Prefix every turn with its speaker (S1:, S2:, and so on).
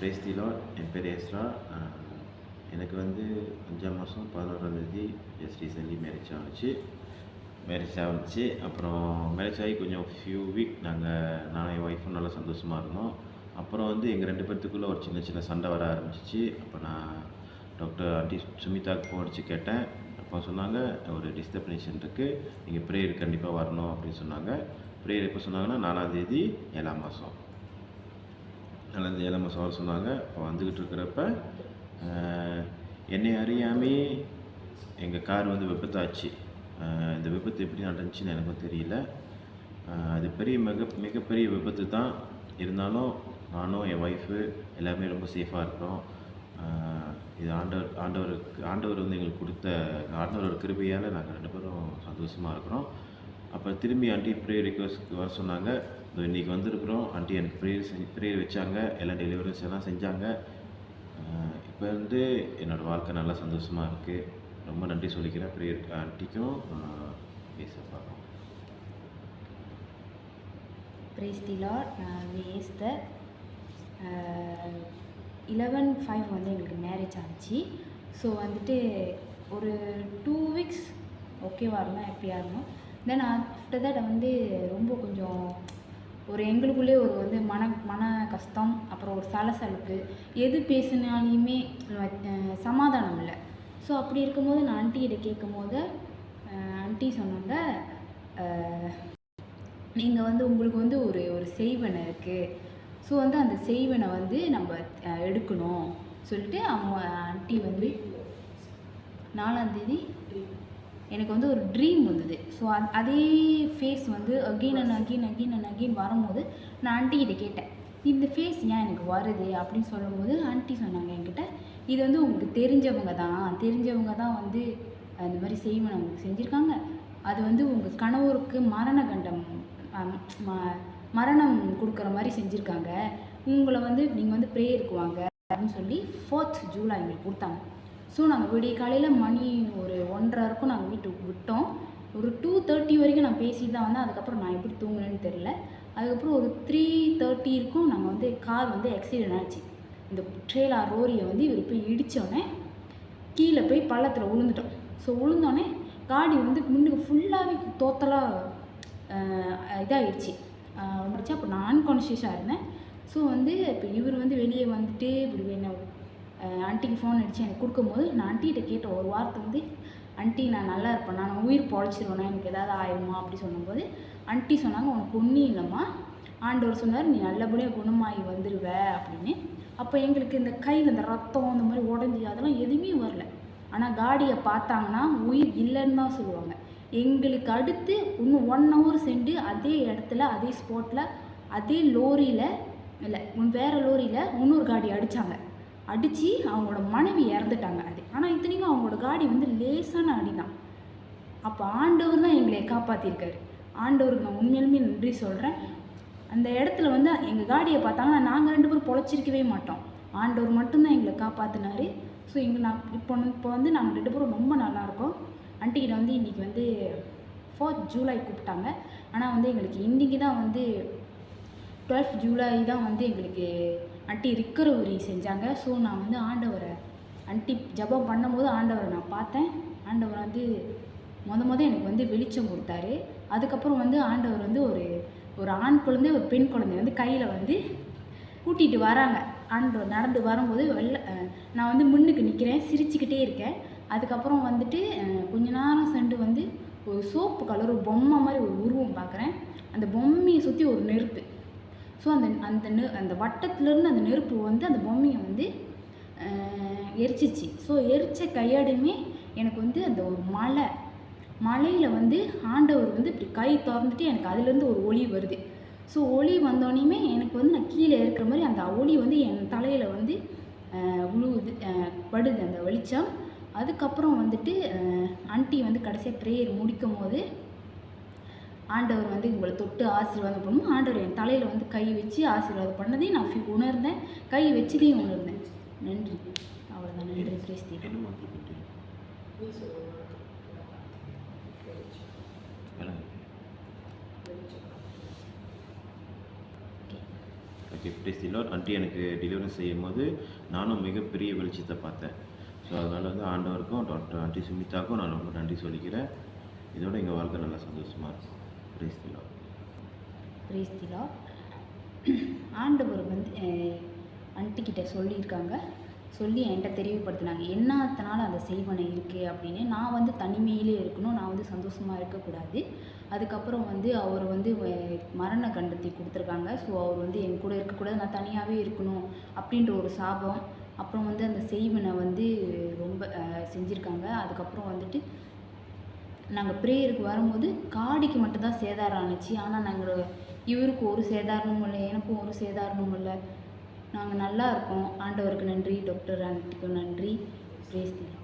S1: பிரேஸ்திலோ என் பேர் ஏஸ்ரா எனக்கு வந்து அஞ்சாம் மாதம் பதினோராந்தேதி ஜஸ்ட் ரீசென்ட்லி மேரேஜ் ஆச்சு மேரேஜ் ஆகிச்சு அப்புறம் மேரேஜ் ஆகி கொஞ்சம் ஃபியூ வீக் நாங்கள் நானும் என் ஒய்ஃபும் நல்லா சந்தோஷமாக இருந்தோம். அப்புறம் வந்து எங்கள் ரெண்டு பேர்த்துக்குள்ளே ஒரு சின்ன சின்ன சண்டை வர ஆரம்பிச்சிச்சு. அப்போ நான் டாக்டர் ஆண்டி சுமிதாவுக்கு ஃபோன் அடிச்சு கேட்டேன். அப்போ சொன்னாங்க ஒரு டிஸ்டர்பனேஷன் இருக்குது நீங்கள் ப்ரேயர் கண்டிப்பாக வரணும் அப்படின்னு சொன்னாங்க. ப்ரேயர் எப்போ சொன்னாங்கன்னா நாலாந்தேதி ஏழாம் மாதம் நாலாந்தேதி ஏழாம் மாதம் வர சொன்னாங்க. அப்போ வந்துக்கிட்டு இருக்கிறப்ப என்னை அறியாமே எங்கள் கார் வந்து விபத்தாச்சு. இந்த விபத்து எப்படி நடந்துச்சுன்னு எனக்கும் தெரியல. அது பெரிய மிக மிகப்பெரிய விபத்து தான். இருந்தாலும் நானும் என் ஒய்ஃபு எல்லாருமே ரொம்ப சேஃபாக இருக்கிறோம் இது ஆண்டவர் ஆண்டவருக்கு ஆண்டவர் வந்து எங்களுக்கு கொடுத்த ஆண்டவரோட கிருபையால் நாங்கள் ரெண்டு பேரும் சந்தோஷமாக இருக்கிறோம். அப்புறம் திரும்பி ஆண்டி ப்ரே ரிக்வஸ்ட்க்கு வர சொன்னாங்க. ஸோ இன்றைக்கி வந்திருக்கிறோம். ஆண்டி எனக்கு ப்ரேயர் செஞ்சு ப்ரேயர் வச்சாங்க. எல்லா டெலிவரிஸ் எல்லாம் செஞ்சாங்க. இப்போ வந்து என்னோடய வாழ்க்கை நல்லா சந்தோஷமாக இருக்குது ரொம்ப நன்றி சொல்லிக்கிறேன். ப்ரேயர் ஆண்டிக்கும் பேச பார்க்கணும்
S2: praise the Lord Esther eleven five வந்து எங்களுக்கு மேரேஜ் ஆச்சு. ஸோ வந்துட்டு ஒரு டூ வீக்ஸ் ஓகேவா இருந்தால் ஹாப்பியாக இருந்தோம். தென் ஆஃப்டர் தட் வந்து ரொம்ப கொஞ்சம் ஒரு எங்களுக்குள்ளே ஒரு வந்து மன மன கஷ்டம் அப்புறம் ஒரு சலசலப்பு எது பேசினாலையுமே சமாதானம் இல்லை. ஸோ அப்படி இருக்கும்போது நான் ஆண்டிகிட்ட கேட்கும் போது ஆண்டி சொன்னாங்க நீங்கள் வந்து உங்களுக்கு வந்து ஒரு ஒரு செய்வனை இருக்குது ஸோ வந்து அந்த செய்வனை வந்து நம்ம எடுக்கணும். சொல்லிட்டு அவங்க ஆண்டி வந்து நாலாந்தேதி எனக்கு வந்து ஒரு ட்ரீம் வந்தது. ஸோ அது அதே ஃபேஸ் வந்து again and again again and again வரும்போது நான் ஆண்டிகிட்ட கேட்டேன். இந்த ஃபேஸ் ஏன் எனக்கு வருது? அப்படின்னு சொல்லும்போது ஆண்ட்டி சொன்னாங்க என்கிட்ட இது வந்து உங்களுக்கு தெரிஞ்சவங்க தான். தெரிஞ்சவங்க தான் வந்து அந்த மாதிரி செய்வனை உங்களுக்கு செஞ்சுருக்காங்க. அது வந்து உங்கள் கணவருக்கு மரண கண்டம் ம- மரணம் கொடுக்குற மாதிரி செஞ்சுருக்காங்க. உங்களை வந்து நீங்கள் வந்து ப்ரேயருக்கு வாங்க. அப்படின்னு சொல்லி ஃபோர்த் ஜூலை எங்களுக்கு கொடுத்தாங்க. ஸோ நாங்கள் விடிய காலையில் மணி ஒரு ஒன்றரை இருக்கும் நாங்கள் வீட்டுக்கு விட்டோம். ஒரு டூ தேர்ட்டி வரைக்கும் நான் பேசிட்டு தான் வந்தேன். அதுக்கப்புறம் நான் எப்படி தூங்கினேன்னு தெரில அதுக்கப்புறம் ஒரு த்ரீ தேர்ட்டி இருக்கும் நாங்கள் வந்து கார் வந்து ஆக்சிடென்ட் ஆச்சு. இந்த ட்ரெயிலா ரோரியை வந்து இவர் போய் இடித்தோடனே கீழே போய் பள்ளத்தில் விழுந்துட்டோம் ஸோ விழுந்தோடனே காடி வந்து முன்னுக்கு ஃபுல்லாகவே தோத்தலாக இதாகிடுச்சு வந்துச்சு அப்போ நான் அன்கான்ஷியஸாக இருந்தேன். ஸோ வந்து இப்போ இவர் வந்து வெளியே வந்துட்டு இப்படி என்ன ஆண்டிக்கு ஃபோன் அடித்து எனக்கு கொடுக்கும்போது நான் ஆண்டிகிட்ட கேட்ட ஒரு வார்த்தை வந்து ஆண்டி நான் நல்லா இருப்பேன் நான் உயிர் பொழைச்சிருவேனா? எனக்கு ஏதாவது ஆயிருமா? அப்படி சொல்லும்போது ஆண்டி சொன்னாங்க உனக்கு ஒன்றும் இல்லைம்மா. ஆண்டவர் சொன்னார் நீ நல்லபடியாக குணமாகி வந்துடுவ அப்படின்னு. அப்போ எங்களுக்கு இந்த கையில் இந்த ரத்தம் இந்த மாதிரி உடஞ்சி அதெல்லாம் எதுவுமே வரல. ஆனால் காடியை பார்த்தாங்கன்னா உயிர் இல்லைன்னு தான் சொல்லுவாங்க. எங்களுக்கு அடுத்து இன்னும் ஒன் ஹவர் சென்று அதே இடத்துல அதே ஸ்பாட்டில் அதே லோரியில் இல்லை வேறு லோரியில் இன்னொரு காடி அடித்தாங்க அடித்து அவங்களோட மனைவி இறந்துட்டாங்க அது. ஆனால் இத்தனைக்கும் அவங்களோட காடி வந்து லேசான அடி தான் அப்போ ஆண்டவர் தான் எங்களை காப்பாற்றிருக்காரு ஆண்டவருக்கு நான் உண்மையிலுமே நன்றி சொல்கிறேன் அந்த இடத்துல வந்து எங்கள் காடியை பார்த்தாங்கன்னா நாங்கள் ரெண்டு பேரும் பொழைச்சிருக்கவே மாட்டோம். ஆண்டவர் மட்டும்தான் எங்களை காப்பாற்றினாரு ஸோ எங்கள் நான் இப்போ வந்து- இப்போ வந்து நாங்கள் ரெண்டு பேரும் ரொம்ப நல்லா இருக்கோம். ஆண்டிகிட்ட வந்து இன்றைக்கி வந்து ஃபோர்த் ஜூலை கூப்பிட்டாங்க. ஆனால் வந்து எங்களுக்கு இன்றைக்கி தான் வந்து டுவெல்த் ஜூலை தான் வந்து எங்களுக்கு ஆண்டி ரிக்கரவரி செஞ்சாங்க. ஸோ நான் வந்து ஆண்டவரை ஆண்டி ஜெபம் பண்ணும்போது ஆண்டவரை நான் பார்த்தேன். ஆண்டவர் வந்து முத முத எனக்கு வந்து வெளிச்சம் கொடுத்தாரு. அதுக்கப்புறம் வந்து ஆண்டவர் வந்து ஒரு ஒரு ஆண் குழந்தை ஒரு பெண் குழந்தை வந்து கையில் வந்து கூட்டிகிட்டு வராங்க. ஆண்டவர் நடந்து வரும்போது வெள்ள நான் வந்து முன்னுக்கு நிற்கிறேன் சிரிச்சுக்கிட்டே இருக்கேன். அதுக்கப்புறம் வந்துட்டு கொஞ்ச நேரம் சென்று வந்து ஒரு சோப்பு கலர் ஒரு பொம்மை மாதிரி ஒரு உருவம் பார்க்குறேன். அந்த பொம்மையை சுற்றி ஒரு நெருப்பு. ஸோ அந்த அந்த நெ அந்த வட்டத்துலேருந்து அந்த நெருப்பு வந்து அந்த பொம்மையை வந்து எரிச்சிச்சு. ஸோ எரிச்ச கையாடையுமே எனக்கு வந்து அந்த ஒரு மலை மலையில் வந்து ஆண்டவர் வந்து இப்படி கை திறந்துட்டு எனக்கு அதுலேருந்து ஒரு ஒளி வருது. ஸோ ஒளி வந்தோடனையுமே எனக்கு வந்து நான் கீழே இருக்கிற மாதிரி அந்த ஒளி வந்து என் தலையில் வந்து உழுவுது படுது அந்த வெளிச்சம். அதுக்கப்புறம் வந்துட்டு ஆண்டி வந்து கடைசியாக ப்ரேயர் முடிக்கும் போது ஆண்டவர் வந்து உங்களை தொட்டு ஆசீர்வாதம் பண்ணும். ஆண்டவர் என் தலையில் வந்து கை வச்சு ஆசீர்வாதம் பண்ணதையும் நான் உணர்ந்தேன். கை வச்சதையும் உணர்ந்தேன். நன்றி. அவ்வளோதான் நன்றி. Christy. Okay.
S1: Okay praise the lord aunty எனக்கு டெலிவரி செய்யும் போது நானும் மிகப்பெரிய வெளிச்சத்தை பார்த்தேன். ஸோ அதனால் வந்து ஆண்டவருக்கும் டாக்டர் ஆண்டி சுமிதாக்கும் நான் ரொம்ப நன்றி சொல்லிக்கிறேன். இதோட எங்கள் வாழ்க்கை நல்லா சந்தோஷமாக இருக்கும் பிரீஸ்திலா
S2: பிரீஸ்திலா ஆண்டவர் வந்து அன்ட்டி சொல்லியிருக்காங்க. சொல்லி என்கிட்ட தெளிவுபடுத்தினாங்க என்னத்தனால அந்த செய்வனை இருக்குது அப்படின்னு. நான் வந்து தனிமையிலே இருக்கணும். நான் வந்து சந்தோஷமாக இருக்கக்கூடாது. அதுக்கப்புறம் வந்து அவர் வந்து மரண கண்டத்தை கொடுத்துருக்காங்க. ஸோ அவர் வந்து என் கூட இருக்கக்கூடாது. நான் தனியாகவே இருக்கணும் அப்படின்ற ஒரு சாபம். அப்புறம் வந்து அந்த செய்வனை வந்து ரொம்ப செஞ்சுருக்காங்க. அதுக்கப்புறம் வந்துட்டு நாங்கள் ப்ரேயருக்கு வரும்போது காடிக்கு மட்டும்தான் சேதாரம் ஆணுச்சு. ஆனால் நாங்கள் இவருக்கு ஒரு சேதாரமும் இல்லை எனக்கும் ஒரு சேதாரமும் இல்லை. நாங்கள் நல்லா இருக்கோம். ஆண்டவருக்கு நன்றி டாக்டர் ஆண்டிக்கு நன்றி. பிரேஸ்திலா